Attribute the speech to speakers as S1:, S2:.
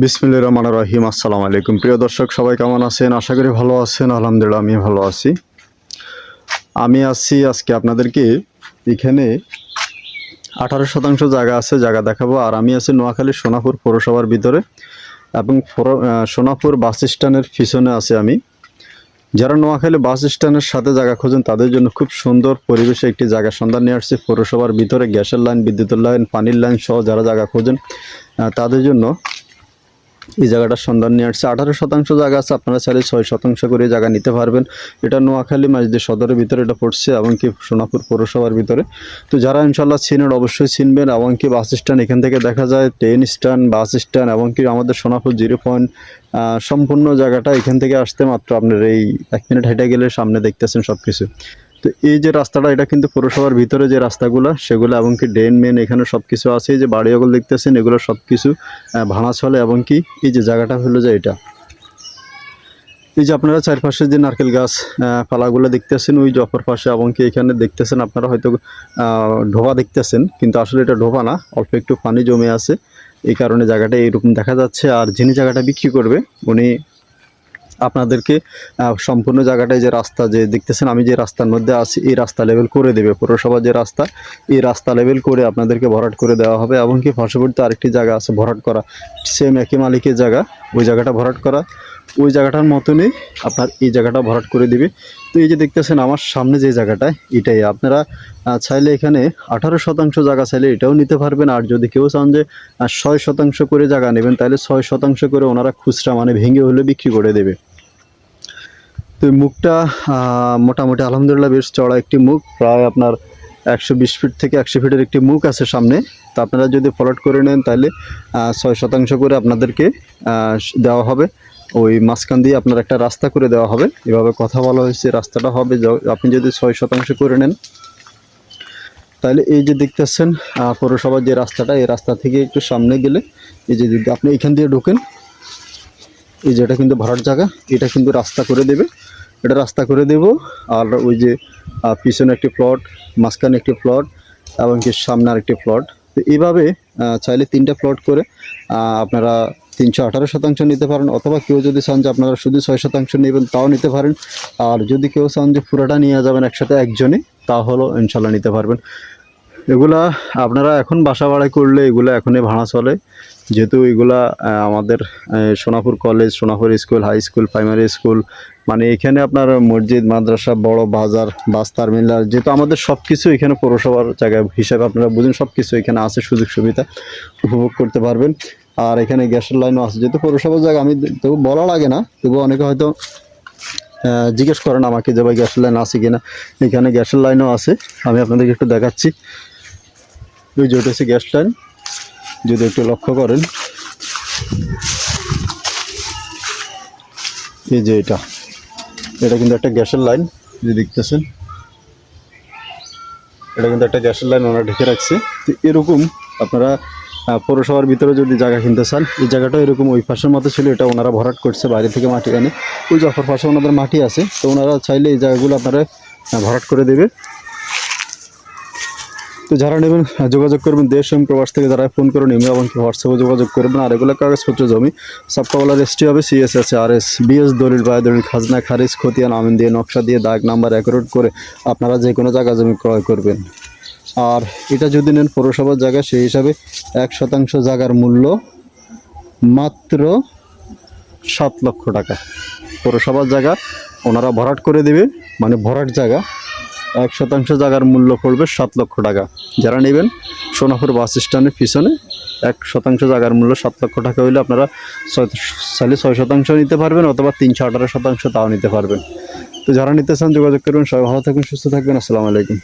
S1: বিসমিল্লা রহমান রহিম, আসসালামু আলাইকুম। প্রিয় দর্শক, সবাই কেমন আছেন? আশা করি ভালো আছেন। আলহামদুলিল্লাহ আমি ভালো আছি। আমি আছি আজকে আপনাদেরকে এখানে আঠারো শতাংশ জায়গা আছে, জায়গা দেখাবো। আর আমি আছি নোয়াখালী সোনাপুর পৌরসভার ভিতরে এবং সোনাপুর বাস স্ট্যান্ডের পিছনে আছে আমি। যারা নোয়াখালী বাস স্ট্যান্ডের সাথে জায়গা খোঁজেন, তাদের জন্য খুব সুন্দর পরিবেশে একটি জায়গা সন্ধান নিয়ে আসছে পৌরসভার ভিতরে। গ্যাসের লাইন, বিদ্যুতের লাইন, পানির লাইন সহ যারা জায়গা খোঁজেন তাদের জন্য এই জায়গাটার সন্ধান নিয়ে আসছে। আঠারো শতাংশ জায়গা আছে, আপনারা চাইলে ছয় শতাংশ করে জায়গা নিতে পারবেন। এটা নোয়াখালী মাঝদি সদরের ভিতরে এটা পড়ছে এবং কি সোনাপুর পৌরসভার ভিতরে। তো যারা ইনশাল্লাহ চিনেন, অবশ্যই চিনবেন এবং কি বাস স্ট্যান্ড এখান থেকে দেখা যায় ট্রেন স্ট্যান্ড বাস স্ট্যান্ড এবং কি আমাদের সোনাপুর জিরো পয়েন্ট সম্পূর্ণ জায়গাটা এখান থেকে আসতে মাত্র আপনার এই এক মিনিট হেঁটে গেলে সামনে দেখতেছেন সব কিছু তো এই যে রাস্তাটা, এটা কিন্তু পৌরসভার ভিতরে যে রাস্তাগুলো, সেগুলো এবং কি ড্রেন, মেন এখানে সব কিছু আছে যে বাড়িগুলো দেখতেছেন, এগুলো সব কিছু ভাঙা চলে এবং কি এই যে জায়গাটা হলো যে এটা। এই যে আপনারা চারপাশে যে নারকেল গাছ পালাগুলো দেখতেছেন, ওই অপর পাশে এবং কি এখানে দেখতেছেন, আপনারা হয়তো ঢোবা দেখতেছেন, কিন্তু আসলে এটা ঢোবা না, অল্প একটু পানি জমে আছে। এই কারণে জায়গাটা এইরকম দেখা যাচ্ছে, আর যিনি জায়গাটা বিক্রি করবে, উনি আপনাদেরকে সম্পূর্ণ জায়গাটায় যে রাস্তা যে দেখতেছেন, আমি যে রাস্তার মধ্যে আছি, এই রাস্তা লেভেল করে দেবে। পৌরসভা যে রাস্তা, এই রাস্তা লেভেল করে আপনাদেরকে ভরাট করে দেওয়া হবে। এবং কি পার্শ্ববর্তী আরেকটি জায়গা আছে, ভরাট করা। সেম একই মালিকের জায়গা, ওই জায়গাটা ভরাট করা। ওই জায়গাটার মতনই আপনার এই জায়গাটা ভরাট করে দিবে। তো এই যে দেখতেছেন, আমার সামনে যে জায়গাটা এটাই। আপনারা চাইলে এখানে আঠারো শতাংশ জায়গা চাইলে এটাও নিতে পারবেন। আর যদি কেউ চান যে ছয় শতাংশ করে জায়গা নেবেন, তাহলে ছয় শতাংশ করে ওনারা খুচরা মানে ভেঙে হলে বিক্রি করে দেবে। তো মুখটা মোটামুটি আলহামদুলিল্লাহ বেশ চড়া একটি মুখ। প্রায় আপনার একশো বিশ ফিট থেকে একশো ফিটের একটি মুখ আছে সামনে। তো আপনারা যদি ফলট করে নেন তাহলে ছয় শতাংশ করে আপনাদেরকে দেওয়া হবে। ওই মাঝখান দিয়ে আপনার একটা রাস্তা করে দেওয়া হবে। এভাবে কথা বলা হয়েছে, রাস্তাটা হবে। আপনি যদি ছয় শতাংশ করে নেন, তাহলে এই যে দেখতেছেন পৌরসভার যে রাস্তাটা, এই রাস্তা থেকে একটু সামনে গেলে, এই যে আপনি এখান দিয়ে ঢোকেন এই যে এটা কিন্তু ভরাট জায়গা, এটা কিন্তু রাস্তা করে দেবে। এটা রাস্তা করে দেব, আর ওই যে পিছনে একটি প্লট মাঝখানে একটি প্লট এবং কি সামনে আরেকটি প্লট তো এইভাবে চাইলে তিনটা প্লট করে আপনারা তিনশো আঠারো শতাংশ নিতে পারেন, অথবা কেউ যদি চান যে আপনারা শুধু ছয় শতাংশ নেবেন, তাও নিতে পারেন। আর যদি কেউ চান যে পুরোটা নিয়ে যাবেন একসাথে একজনই তাহলেও ইনশাল্লাহ নিতে পারবেন। এগুলা আপনারা এখন বাসা ভাড়া করলে এগুলো এখনই ভাড়া চলে। যেহেতু এগুলা আমাদের Sonapur college Sonapur school high school primary school মানে এখানে আপনার মসজিদ, মাদ্রাসা, বড় বাজার বাস টার্মিনাল যেহেতু আমাদের সব কিছু এখানে পৌরসভার জায়গা হিসাবে আপনারা বুঝেন সব কিছু এখানে আছে, সুযোগ সুবিধা উপভোগ করতে পারবেন। আর এখানে গ্যাসের লাইনও আছে, যেহেতু পৌরসভার জায়গা, আমি তবু বলা লাগে না তবু অনেকে হয়তো জিজ্ঞেস করেন আমাকে যে ভাই গ্যাসের লাইন আছে কিনা। এখানে গ্যাসের লাইনও আছে, আমি আপনাদেরকে একটু দেখাচ্ছি। ওই যে গ্যাস লাইন যদি একটু লক্ষ্য করেন, এই যে এটা এটা কিন্তু একটা গ্যাসের লাইন যে দেখতেছেন। এটা কিন্তু একটা গ্যাসের লাইন ওনারা ঢেকে রাখছে। তো এরকম আপনারা পৌরসভার ভিতরে যদি জায়গা কিনতে চান, এই জায়গাটা এরকম ওই পাশের মতো ছিল, এটা ওনারা ভরাট করছে বাইরে থেকে মাটি এনে। ওই অপর পাশে ওনাদের মাটি আছে, তো ওনারা চাইলে এই জায়গাগুলো আপনারা ভরাট করে দেবে। তো যারা নেবেন যোগাযোগ করবেন দেশ এবং প্রবাস থেকে যারা ফোন করে ইমেল এবং হোয়াটসঅ্যাপে যোগাযোগ করবেন, আর এগুলো কাগজপত্র জমি সাবকাওয়ালা রেজিস্ট্রি হবে সিএস আছে আর এস বিএস দলিল বায় দলিল খাজনা, খারিজ, খতিয়ান, আমিন দিয়ে, নকশা দিয়ে, দাগ নাম্বার অ্যাকুরেট করে আপনারা যে কোনো জায়গা জমি ক্রয় করবেন। আর এটা যদি নেন পৌরসভার জায়গা সেই হিসাবে এক শতাংশ জায়গার মূল্য মাত্র সাত লক্ষ টাকা। পৌরসভার জায়গা ওনারা ভরাট করে দেবে মানে ভরাট জায়গা। এক শতাংশ জায়গার মূল্য পড়বে সাত লক্ষ টাকা। যারা নেবেন সোনাপুর বাস স্ট্যান্ডের পিছনে এক শতাংশ জায়গার মূল্য সাত লক্ষ টাকা হইলে আপনারা ছয় ছয় শতাংশ নিতে পারবেন অথবা তিনশো আঠারো শতাংশ তাও নিতে পারবেন। তো যারা নিতে চান যোগাযোগ করবেন, সবাই ভালো থাকবেন, সুস্থ থাকবেন, আসসালামু আলাইকুম।